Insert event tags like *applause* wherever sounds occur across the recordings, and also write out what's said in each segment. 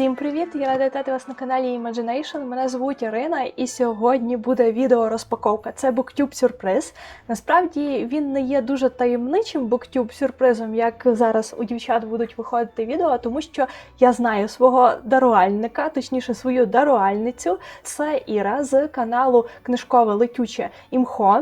Всім привіт! Я рада вітати вас на каналі Imagination. Мене звуть Ірина, і сьогодні буде відео розпаковка. Це BookTube сюрприз. Насправді він не є дуже таємничим BookTube сюрпризом, як зараз у дівчат будуть виходити відео, тому що я знаю свого дарувальника, точніше свою дарувальницю. Це Іра з каналу Книжкове Летюче Імхо.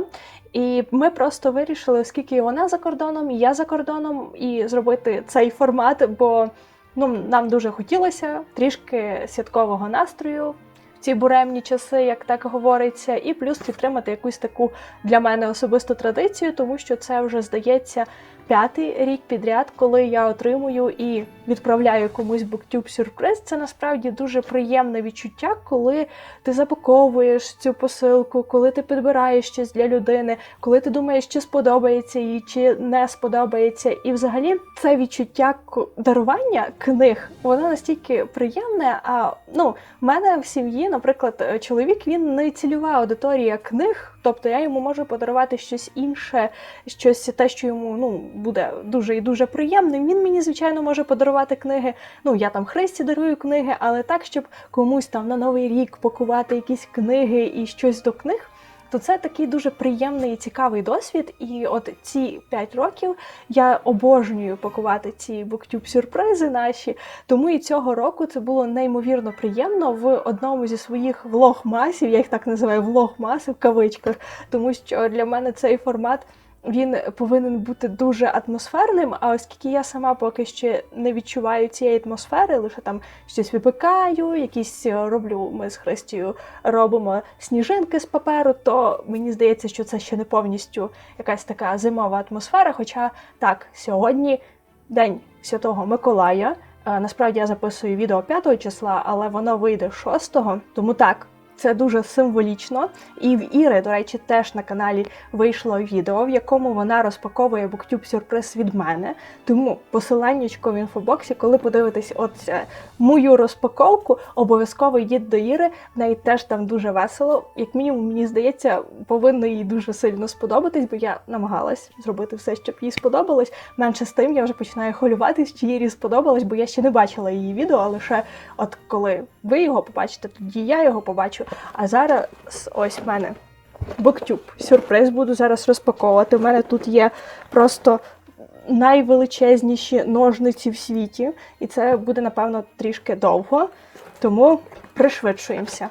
І ми просто вирішили, оскільки вона за кордоном, я за кордоном, і зробити цей формат, бо ну, нам дуже хотілося трішки святкового настрою ці буремні часи, як так говориться, і плюс підтримати якусь таку для мене особисту традицію, тому що це вже здається п'ятий рік підряд, коли я отримую і відправляю комусь BookTube сюрприз. Це насправді дуже приємне відчуття, коли ти запаковуєш цю посилку, коли ти підбираєш щось для людини, коли ти думаєш, чи сподобається їй, чи не сподобається. І взагалі це відчуття дарування книг, воно настільки приємне. А ну, в мене в сім'ї, наприклад, е, чоловік він не цільова аудиторія книг, тобто я йому можу подарувати щось інше, щось те, що йому ну буде дуже і дуже приємним. Він мені, звичайно, може подарувати книги. Ну, я там Христі дарую книги, але так, щоб комусь там на новий рік пакувати якісь книги і щось до книг. То це такий дуже приємний і цікавий досвід. І от ці 5 років я обожнюю пакувати ці буктюб-сюрпризи наші. Тому і цього року це було неймовірно приємно в одному зі своїх влогмасів, я їх так називаю влогмаси в кавичках, тому що для мене цей формат. Він повинен бути дуже атмосферним, а оскільки я сама поки ще не відчуваю цієї атмосфери, лише там щось випікаю, якісь е, роблю ми з Христю робимо сніжинки з паперу, то мені здається, що це ще не повністю якась така зимова атмосфера. Хоча так, сьогодні день Святого Миколая. Е, Насправді я записую відео 5 числа, але воно вийде 6, тому так. Це дуже символічно. І в Іри, до речі, теж на каналі вийшло відео, в якому вона розпаковує BookTube сюрприз від мене. Тому посиланнячко в інфобоксі, коли подивитесь от е, мою розпаковку, обов'язково йдіть до Іри. В неї теж там дуже весело. Як мінімум, мені здається, повинно їй дуже сильно сподобатись, бо я намагалась зробити все, щоб їй сподобалось. Менше з тим я вже починаю хвилюватись, чи Ірі сподобалось, бо я ще не бачила її відео, а лише от коли ви його побачите, тоді я його побачу. А зараз ось в мене BookTube. Сюрприз буду зараз розпаковувати. У мене тут є просто найвеличезніші ножниці в світі, і це буде, напевно, трішки довго, тому пришвидшуємося.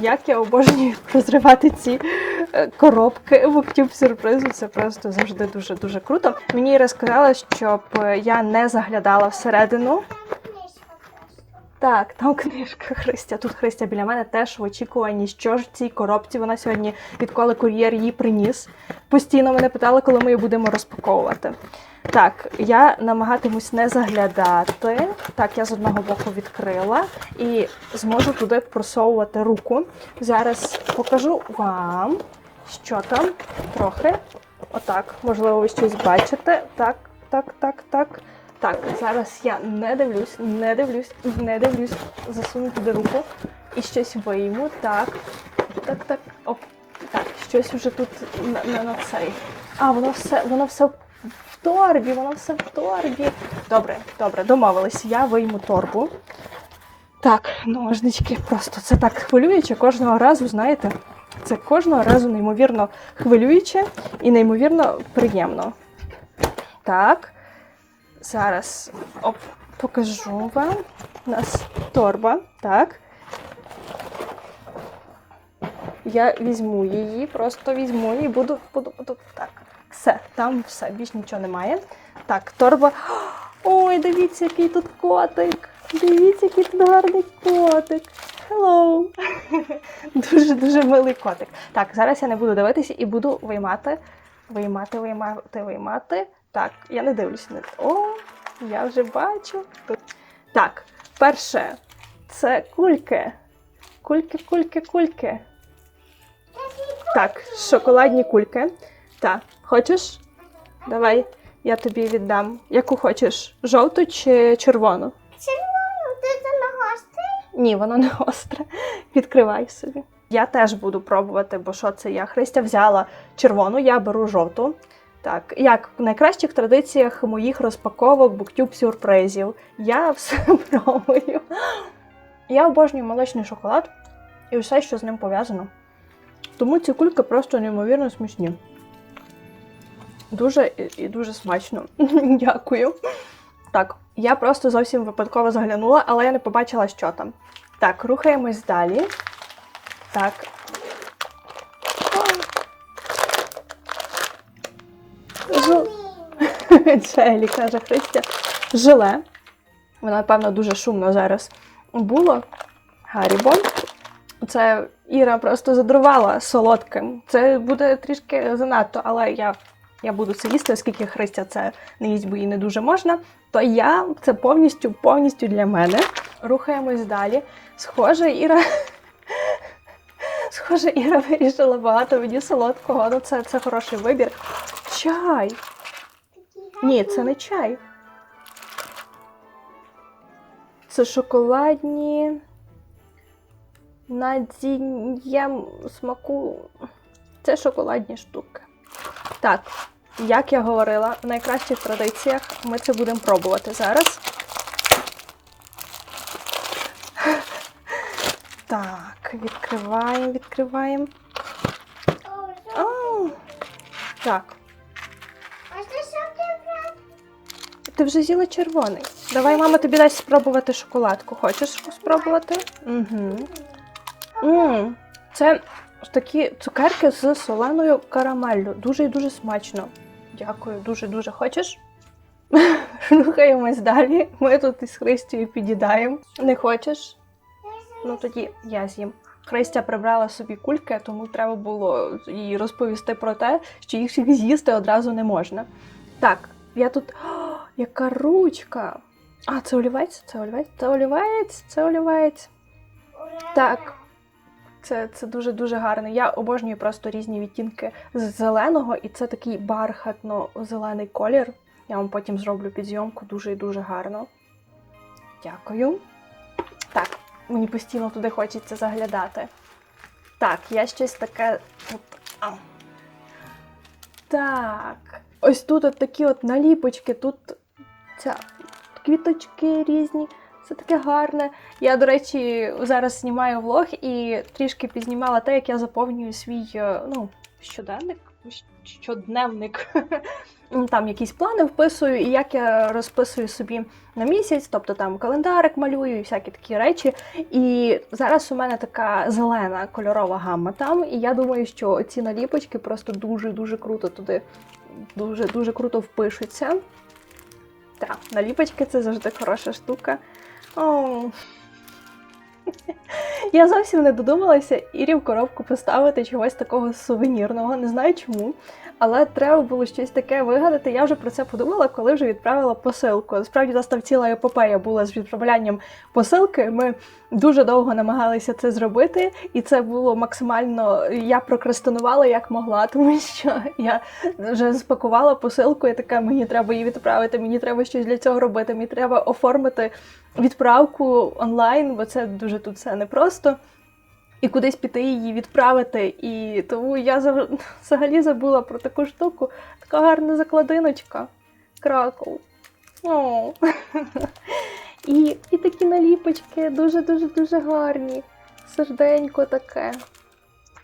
Як я обожнюю розривати ці коробки в BookTube сюрпризу, це просто завжди дуже дуже круто. Мені розказали, щоб е, я не заглядала всередину. Так, там книжка Христя. Тут Христя біля мене теж в очікуванні, що ж в цій коробці. Вона сьогодні, відколи кур'єр її приніс. Постійно мене питали, коли ми її будемо розпаковувати. Так, я намагатимусь не заглядати. Так, я з одного боку відкрила і зможу туди просовувати руку. Зараз покажу вам, що там трохи. Отак, можливо, ви щось бачите. Так, так, так, так. Так, зараз я не дивлюсь, не дивлюсь, не дивлюсь. Засуну туди руку і щось вийму. Так, так, так. Оп. Так, щось вже тут на, на, на цей. А, воно все, воно все в торбі, воно все в торбі. Добре, добре, домовились. Я вийму торбу. Так, ножнички, просто це так хвилююче кожного разу, знаєте. Це кожного разу неймовірно хвилююче і неймовірно приємно. Так, зараз оп, покажу вам. У нас торба, так. Я візьму її, просто візьму і буду, буду, буду. Так, все, там все, більш нічого немає. Так, торба. *gasps* Ой, дивіться, який тут котик. Дивіться, який тут гарний котик. Hello! *laughs* Дуже-дуже милий котик. Так, зараз я не буду дивитися і буду виймати, виймати, виймати, виймати. Так, я не дивлюся. на О, я вже бачу. Тут. Так, перше, це кульки. Кульки, кульки, кульки. Так, шоколадні кульки. Так, хочеш? Давай, я тобі віддам. Яку хочеш? Жовту чи червону? Червоно, ти це не гостей? Ні, воно не остре. Відкривай собі. Я теж буду пробувати, бо що це я? Христя взяла червону, я беру жовту. Так, як в найкращих традиціях моїх розпаковок буктюб сюрпризів. Я все *laughs* пробую. Я обожнюю молочний шоколад і все, що з ним пов'язано. Тому ці кульки просто неймовірно смачні. Дуже і дуже смачно. *laughs* Дякую. Так, я просто зовсім випадково заглянула, але я не побачила, що там. Так, рухаємось далі. Так. *laughs* Джелі, каже Христя. Желе. Вона, напевно, дуже шумно зараз було. Гарібо. Це Іра просто задрувала солодким. Це буде трішки занадто, але я, я буду це оскільки Христя це не їсть, бо їй не дуже можна. То я це повністю повністю для мене. Рухаємось далі. Схоже, Іра. Схоже, Іра вирішила багато мені солодкого. Ну, це, це хороший вибір. Чай. Ні, це не чай. Це шоколадні надзінням смаку. Це шоколадні штуки. Так, як я говорила, в найкращих традиціях ми це будемо пробувати зараз. Так, відкриваємо, відкриваємо. А, Так, ти вже з'їла червоний. Давай, мама, тобі дасть спробувати шоколадку. Хочеш спробувати? Угу. м Це такі цукерки з соленою карамеллю. Дуже і дуже смачно. Дякую, дуже-дуже хочеш? *laughs* Рухаємось далі. Ми тут із Христю під'їдаємо. Не хочеш? Ну тоді я з'їм. Христя прибрала собі кульки, тому треба було їй розповісти про те, що їх з'їсти одразу не можна. Так, я тут. О, *gasps* яка ручка! А, це олівець? Це олівець? Це олівець? Це олівець. Так. Це, це дуже-дуже гарно. Я обожнюю просто різні відтінки з зеленого, і це такий бархатно-зелений колір. Я вам потім зроблю підзйомку дуже і дуже гарно. Дякую. Так, мені постійно туди хочеться заглядати. Так, я щось таке. а. Так. Ось тут от такі от наліпочки, тут ця квіточки різні. Це таке гарне. Я, до речі, зараз знімаю влог і трішки підзнімала те, як я заповнюю свій е, ну, щоденник, щодневник. *laughs* Там якісь плани вписую, і як я розписую собі на місяць, тобто там календарик малюю і всякі такі речі. І зараз у мене така зелена кольорова гамма там, і я думаю, що ці наліпочки просто дуже-дуже круто туди, дуже-дуже круто впишуться. Так, наліпочки це завжди хороша штука. О. *laughs* Я зовсім не додумалася Ірі в коробку поставити чогось такого сувенірного, не знаю чому. Але треба було щось таке вигадати. Я вже про це подумала, коли вже відправила посилку. Насправді, нас там ціла епопея була з відправлянням посилки. Ми дуже довго намагалися це зробити, і це було максимально. Я прокрастинувала як могла, *laughs* тому що я вже спакувала посилку, і така мені треба її відправити, мені треба щось для цього робити. Мені треба оформити відправку онлайн, бо це дуже тут все непросто. І кудись піти її відправити. І тому я взагалі забула про таку штуку. Така гарна закладиночка. Краков. О. *laughs* І, і такі наліпочки дуже-дуже дуже гарні. Серденько таке.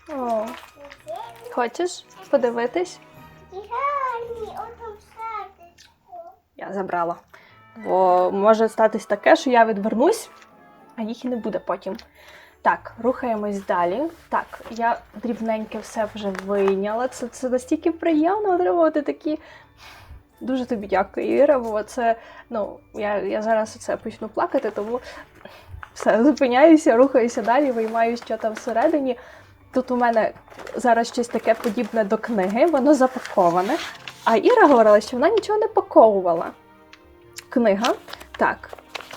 О. Хочеш подивитись? Гарні, отам сердечко. Я забрала. Бо може статись таке, що я відвернусь, а їх і не буде потім. Так, рухаємось далі. Так, я дрібненьке все вже вийняла. Це, це настільки приємно отримувати такі. Дуже тобі дякую, Іра, бо це, ну, я, я зараз це почну плакати, тому все, зупиняюся, рухаюся далі, виймаю, що там всередині. Тут у мене зараз щось таке подібне до книги, воно запаковане. А Іра говорила, що вона нічого не паковувала. Книга. Так,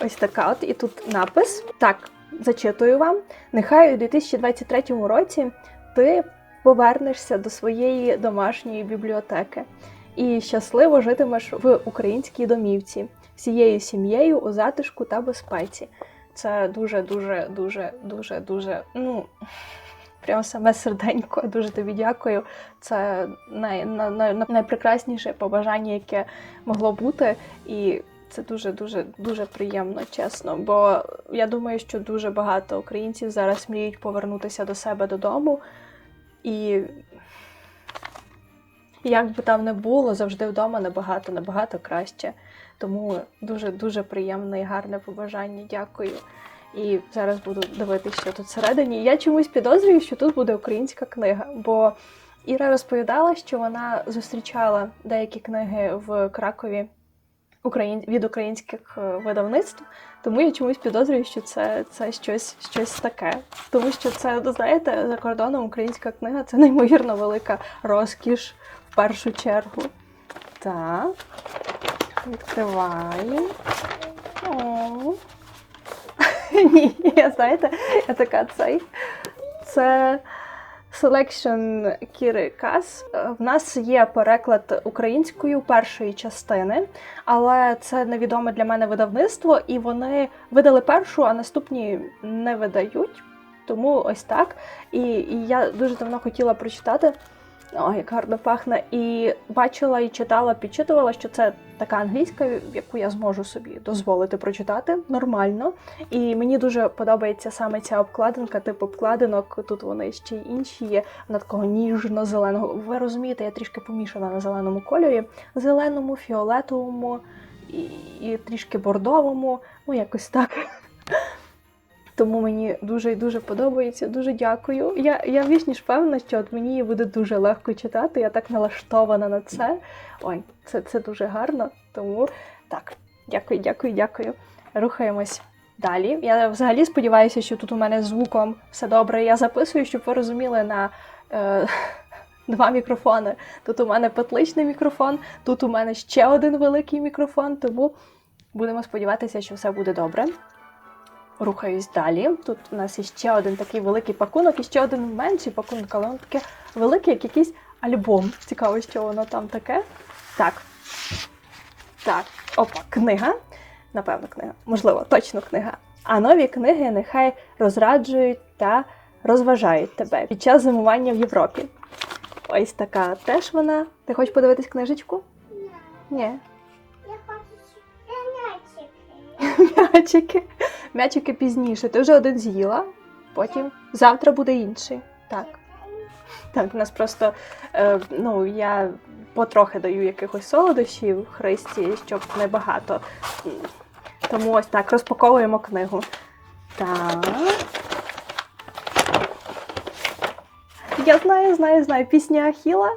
ось така от, і тут напис. Так, зачитую вам. Нехай у 2023 році ти повернешся до своєї домашньої бібліотеки і щасливо житимеш в українській домівці всією сім'єю у затишку та безпеці. Це дуже, дуже, дуже, дуже, дуже. Ну прямо саме серденько. Дуже тобі дякую. Це най, на, на, найпрекрасніше побажання, яке могло бути. І це дуже дуже дуже приємно, чесно. Бо я думаю, що дуже багато українців зараз мріють повернутися до себе додому. І як би там не було, завжди вдома набагато, набагато краще. Тому дуже дуже приємне і гарне побажання. Дякую. І зараз буду дивитися, що тут всередині. Я чомусь підозрюю, що тут буде українська книга, бо Іра розповідала, що вона зустрічала деякі книги в Кракові україн... від українських е, видавництв, тому я чомусь підозрюю, що це, це щось, щось таке. Тому що це, знаєте, за кордоном українська книга це неймовірно велика розкіш в першу чергу. Так, відкриваємо. О. *laughs* Ні, я знаєте, я така цей. Це Selection Кіри Кас. В нас є переклад українською першої частини, але це невідоме для мене видавництво, і вони видали першу, а наступні не видають. Тому ось так. І, і я дуже давно хотіла прочитати. О, як гарно пахне. І бачила і читала, підчитувала, що це така англійська, яку я зможу собі дозволити прочитати нормально. І мені дуже подобається саме ця обкладинка, тип обкладинок. Тут вони ще й інші є, вона такого ніжно-зеленого. Ви розумієте, я трішки помішана на зеленому кольорі, зеленому, фіолетовому і, і трішки бордовому. Ну, якось так. Тому мені дуже і дуже подобається. Дуже дякую. Я, я більш ніж певна, що от мені її буде дуже легко читати. Я так налаштована на це. Ой, це, це дуже гарно. Тому так, дякую, дякую, дякую. Рухаємось далі. Я взагалі сподіваюся, що тут у мене звуком все добре. Я записую, щоб ви розуміли на. Е, *laughs* Два мікрофони. Тут у мене петличний мікрофон, тут у мене ще один великий мікрофон, тому будемо сподіватися, що все буде добре. Рухаюсь далі. Тут у нас є ще один такий великий пакунок і ще один менший пакунок, але воно таке велике, як якийсь альбом. Цікаво, що воно там таке. Так. Так, опа, книга. Напевно, книга. Можливо, точно книга. А нові книги нехай розраджують та розважають тебе під час зимування в Європі. Ось така теж вона. Ти хочеш подивитись книжечку? Ні. Мячики. М'ячики. Пізніше. Ти вже один з'їла, потім завтра буде інший. Так. Так, у нас просто е, ну, я потрохи даю якихось солодощів Христі, щоб не багато. М, Тому ось так, розпаковуємо книгу. Так. Я знаю, знаю, знаю. Пісня Ахіла.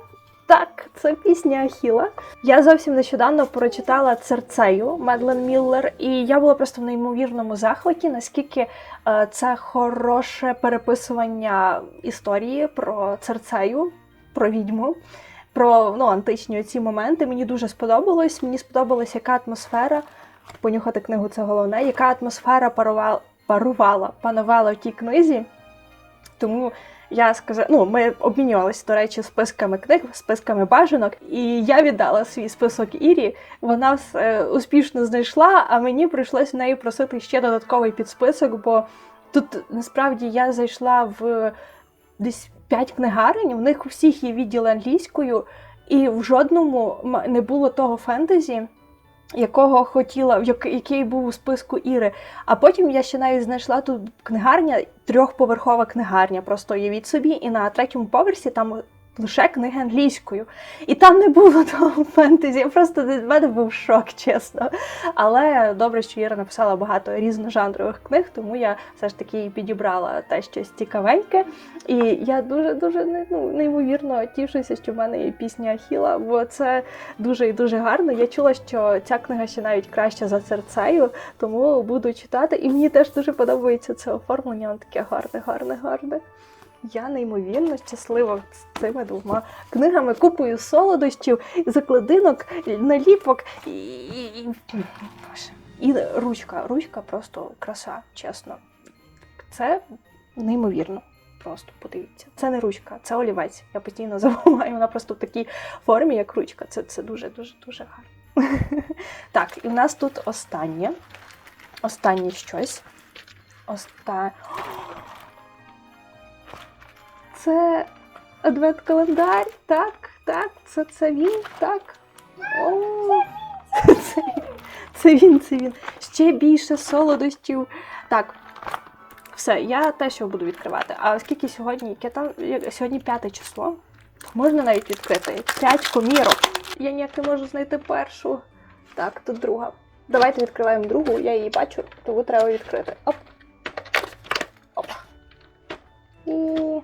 Так, це пісня Ахіла. Я зовсім нещодавно прочитала Церцею Медлен Міллер, і я була просто в неймовірному захваті, наскільки е, це хороше переписування історії про Церцею, про відьму, про ну, античні ці моменти. Мені дуже сподобалось. Мені сподобалась, яка атмосфера. Понюхати книгу це головне, яка атмосфера парувала, парувала, панувала в тій книзі. Тому я сказала, ну, ми обмінювалися, до речі, списками книг, списками бажанок, і я віддала свій список Ірі. Вона все успішно знайшла, а мені прийшлось в неї просити ще додатковий підсписок, бо тут насправді я зайшла в десь п'ять книгарень, в них у всіх є відділи англійською, і в жодному не було того фентезі. Якого хотіла, який був у списку Іри. А потім я ще навіть знайшла тут книгарня, трьохповерхова книгарня. Просто уявіть собі, і на третьому поверсі там лише книги англійською. І там не було *laughs* того фентезі. Я просто в мене був шок, чесно. Але добре, що Іра написала багато різножанрових книг, тому я все ж таки підібрала те щось цікавеньке. І я дуже дуже ну, неймовірно тішуся, що в мене є пісня Ахіла, бо це дуже і дуже гарно. Я чула, що ця книга ще навіть краща за серцею, тому буду читати. І мені теж дуже подобається це оформлення. Воно таке гарне, гарне, гарне. Я неймовірно щаслива з цими двома книгами, купою солодощів, закладинок, наліпок і, і, і, ручка. Ручка просто краса, чесно. Це неймовірно. Просто подивіться. Це не ручка, це олівець. Я постійно *laughs* забуваю. Вона просто в такій формі, як ручка. Це, це дуже, дуже, гарно. *laughs* Так, і в нас тут останнє. Останнє щось. Оста... *gasps* це адвент-календар. Так, так, це, це він, так. О, це, він, це він, це він. Ще більше солодощів. Так. Все, я те, що буду відкривати. А оскільки сьогодні, яке там сьогодні п'яте число, можна навіть відкрити п'ять комірок. Я ніяк не можу знайти першу. Так, тут друга. Давайте відкриваємо другу, я її бачу, тому треба відкрити. Оп. Оп. І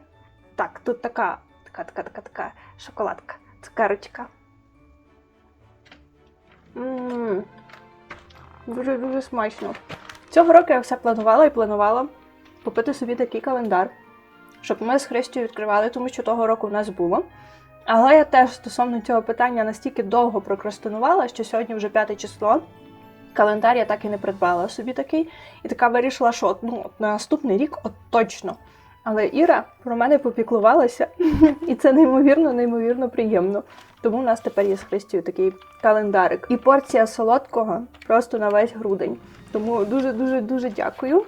так, тут така, така, така, така, така шоколадка, цукерочка. Дуже дуже смачно. Цього року я все планувала і планувала купити собі такий календар, щоб ми з Христю відкривали, тому що того року в нас було. Але я теж стосовно цього питання настільки довго прокрастинувала, що сьогодні вже п'яте число. Календар я так і не придбала собі такий. І така вирішила, що ну, на наступний рік от точно. Але Іра про мене попіклувалася, і це неймовірно, неймовірно приємно. Тому в нас тепер є з Христю такий календарик. І порція солодкого просто на весь грудень. Тому дуже дуже дякую.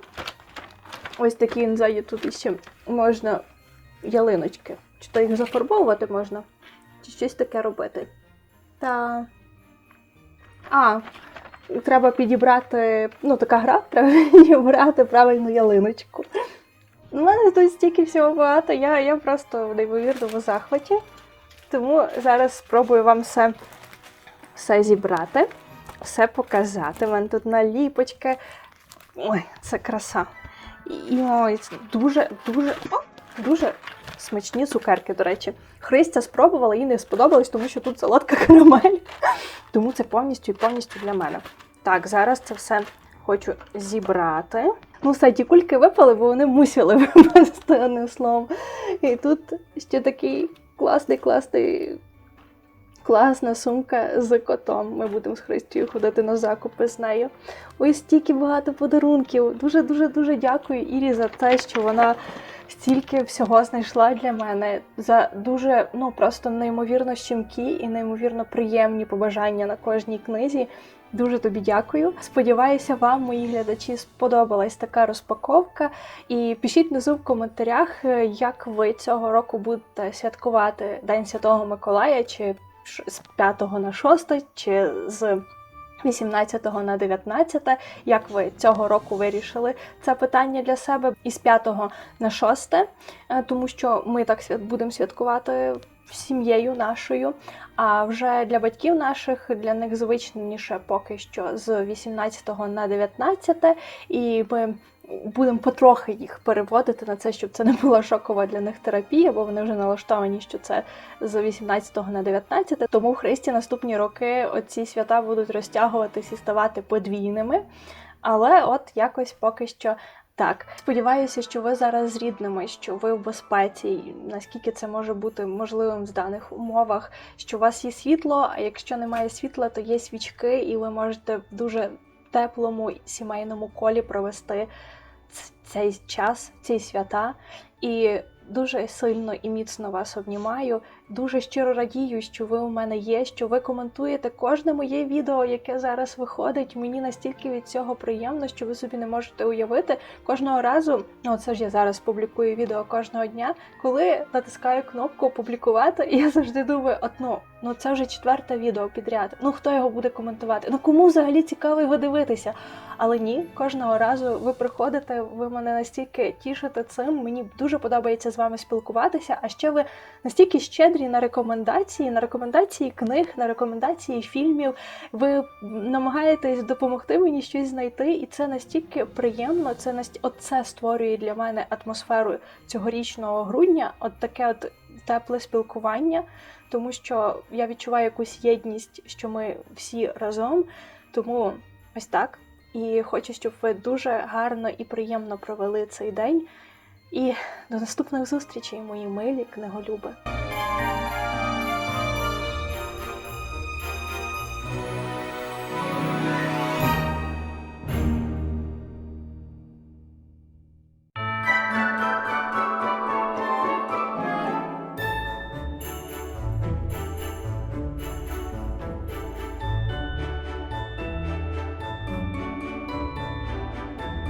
Ось такі він ззаді тут іще можна ялиночки. Чи то їх зафарбовувати можна, чи щось таке робити. Та. А, треба підібрати. Ну, така гра, треба *laughs* підібрати правильну ялиночку. У мене тут стільки всього багато, я, я просто в неймовірному захваті. Тому зараз спробую вам все, все зібрати, все показати. У мене тут наліпочки. Ой, це краса. І ой, це дуже, дуже, о, дуже смачні цукерки, до речі. Христя спробувала, їй не сподобалось, тому що тут солодка карамель. Тому це повністю і повністю для мене. Так, зараз це все хочу зібрати. Ну, все, кульки випали, бо вони мусили *laughs* випасти одним словом. І тут ще такий класний, класний, класна сумка з котом. Ми будемо з Христю ходити на закупи з нею. Ось стільки багато подарунків. Дуже дуже дуже дякую Ірі за те, що вона стільки всього знайшла для мене. За дуже ну просто неймовірно щемкі і неймовірно приємні побажання на кожній книзі. Дуже тобі дякую. Сподіваюся, вам, мої глядачі, сподобалась така розпаковка. І пишіть внизу в коментарях, е, як ви цього року будете святкувати День Святого Миколая, чи з 5 на 6, чи з 18 на 19, як ви цього року вирішили це питання для себе із 5 на 6, е, тому що ми так будемо святкувати сім'єю нашою. А вже для батьків наших для них звичніше поки що з 18 на 19, і ми будемо потрохи їх переводити на це, щоб це не була шокова для них терапія, бо вони вже налаштовані, що це з 18 на 19. Тому в Христі наступні роки оці свята будуть розтягуватись і ставати подвійними. Але от якось поки що так. Сподіваюся, що ви зараз з рідними, що ви в безпеці, і наскільки це може бути можливим в даних умовах, що у вас є світло, а якщо немає світла, то є свічки, і ви можете в дуже теплому сімейному колі провести цей час, ці свята. І дуже сильно і міцно вас обнімаю. Дуже щиро радію, що ви у мене є, що ви коментуєте кожне моє відео, яке зараз виходить. Мені настільки від цього приємно, що ви собі не можете уявити кожного разу. Ну, це ж я зараз публікую відео кожного дня. Коли натискаю кнопку опублікувати, і я завжди думаю, от ну, ну це вже четверте відео підряд. Ну хто його буде коментувати? Ну кому взагалі цікаво його дивитися? Але ні, кожного разу ви приходите, ви мене настільки тішите цим. Мені дуже подобається з вами спілкуватися. А ще ви настільки щедрі на рекомендації, на рекомендації книг, на рекомендації фільмів. Ви намагаєтесь допомогти мені щось знайти, і це настільки приємно. Це наст... от це створює для мене атмосферу цьогорічного грудня. От таке от тепле спілкування, тому що я відчуваю якусь єдність, що ми всі разом. Тому ось так. І хочу, щоб ви дуже гарно і приємно провели цей день. І до наступних зустрічей, мої милі книголюби.